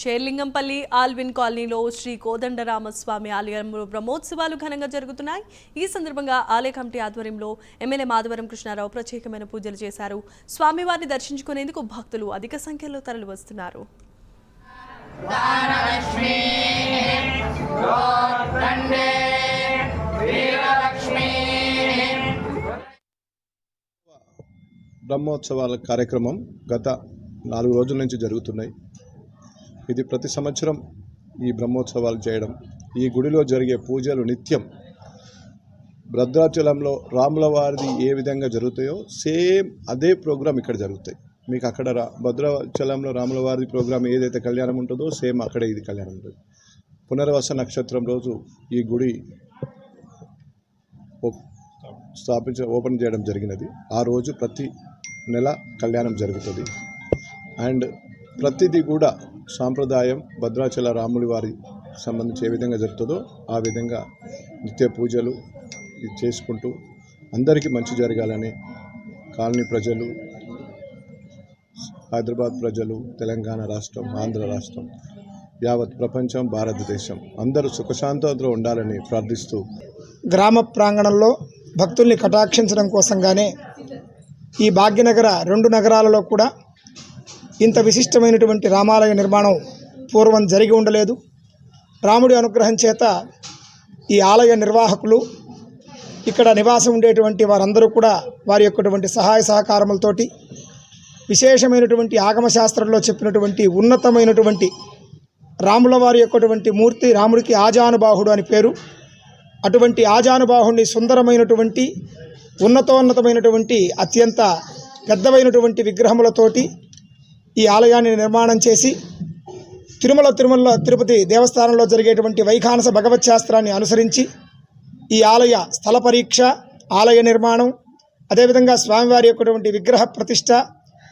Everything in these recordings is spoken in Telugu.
షేర్లింగంపల్లి ఆల్విన్ కాలనీలో శ్రీ కోదండరామస్వామి ఆలయంలో బ్రహ్మోత్సవాలు ఘనంగా జరుగుతున్నాయి. ఈ సందర్భంగా ఆలయ కమిటీ ఆధ్వర్యంలో ఎమ్మెల్యే మాధవరం కృష్ణారావు ప్రత్యేకమైన పూజలు చేశారు. స్వామివారిని దర్శించుకునేందుకు భక్తులు అధిక సంఖ్యలో తరలి వస్తున్నారు బ్రహ్మోత్సవాల కార్యక్రమం గత నాలుగు రోజుల నుంచి జరుగుతున్నాయి. ఇది ప్రతి సంవత్సరం ఈ బ్రహ్మోత్సవాలు చేయడం. ఈ గుడిలో జరిగే పూజలు నిత్యం. భద్రాచలంలో రాముల వారిది ఏ విధంగా జరుగుతాయో సేమ్ అదే ప్రోగ్రాం ఇక్కడ జరుగుతాయి. మీకు అక్కడ రా భద్రాచలంలో రాముల వారి ప్రోగ్రాం ఏదైతే కళ్యాణం ఉంటుందో సేమ్ అక్కడే ఇది కళ్యాణం ఉంటుంది. పునర్వస నక్షత్రం రోజు ఈ గుడి ఓ- స్థాపించ ఓపెన్ చేయడం జరిగినది. ఆ రోజు ప్రతి నెల కళ్యాణం జరుగుతుంది. అండ్ ప్రతిదీ కూడా సాంప్రదాయం భద్రాచల రాముడి వారి సంబంధించి ఏ విధంగా జరుగుతుందో ఆ విధంగా నిత్య పూజలు ఇది చేసుకుంటూ అందరికీ మంచి జరగాలని కాలనీ ప్రజలు హైదరాబాద్ ప్రజలు తెలంగాణ రాష్ట్రం ఆంధ్ర రాష్ట్రం యావత్ ప్రపంచం భారతదేశం అందరూ సుఖశాంతంతో ఉండాలని ప్రార్థిస్తూ గ్రామ ప్రాంగణంలో భక్తుల్ని కటాక్షించడం కోసంగానే ఈ భాగ్యనగర రెండు నగరాలలో కూడా ఇంత విశిష్టమైనటువంటి రామాలయ నిర్మాణం పూర్వం జరిగి ఉండలేదు. రాముడి అనుగ్రహం చేత ఈ ఆలయ నిర్వాహకులు ఇక్కడ నివాసం ఉండేటువంటి వారందరూ కూడా వారి యొక్కటువంటి సహాయ సహకారములతోటి విశేషమైనటువంటి ఆగమశాస్త్రంలో చెప్పినటువంటి ఉన్నతమైనటువంటి రాముల వారి యొక్కటువంటి మూర్తి రాముడికి ఆజానుబాహుడు అని పేరు. అటువంటి ఆజానుబాహుడిని సుందరమైనటువంటి ఉన్నతోన్నతమైనటువంటి అత్యంత పెద్దవైనటువంటి విగ్రహములతోటి ఈ ఆలయాన్ని నిర్మాణం చేసి తిరుమల తిరుమల తిరుపతి దేవస్థానంలో జరిగేటువంటి వైఖానస భగవత్ శాస్త్రాన్ని అనుసరించి ఈ ఆలయ స్థల పరీక్ష ఆలయ నిర్మాణం అదేవిధంగా స్వామివారి యొక్కటువంటి విగ్రహ ప్రతిష్ట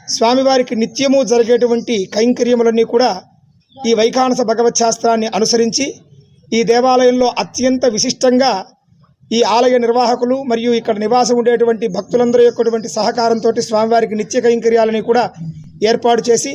స్వామివారికి నిత్యము జరిగేటువంటి కైంకర్యములన్నీ కూడా ఈ వైఖానస భగవత్ శాస్త్రాన్ని అనుసరించి ఈ దేవాలయంలో అత్యంత విశిష్టంగా ఈ ఆలయ నిర్వాహకులు మరియు ఇక్కడ నివాసం ఉండేటువంటి భక్తులందరి యొక్కటువంటి సహకారంతో స్వామివారికి నిత్య కైంకర్యాలని కూడా ఏర్పాటు చేసి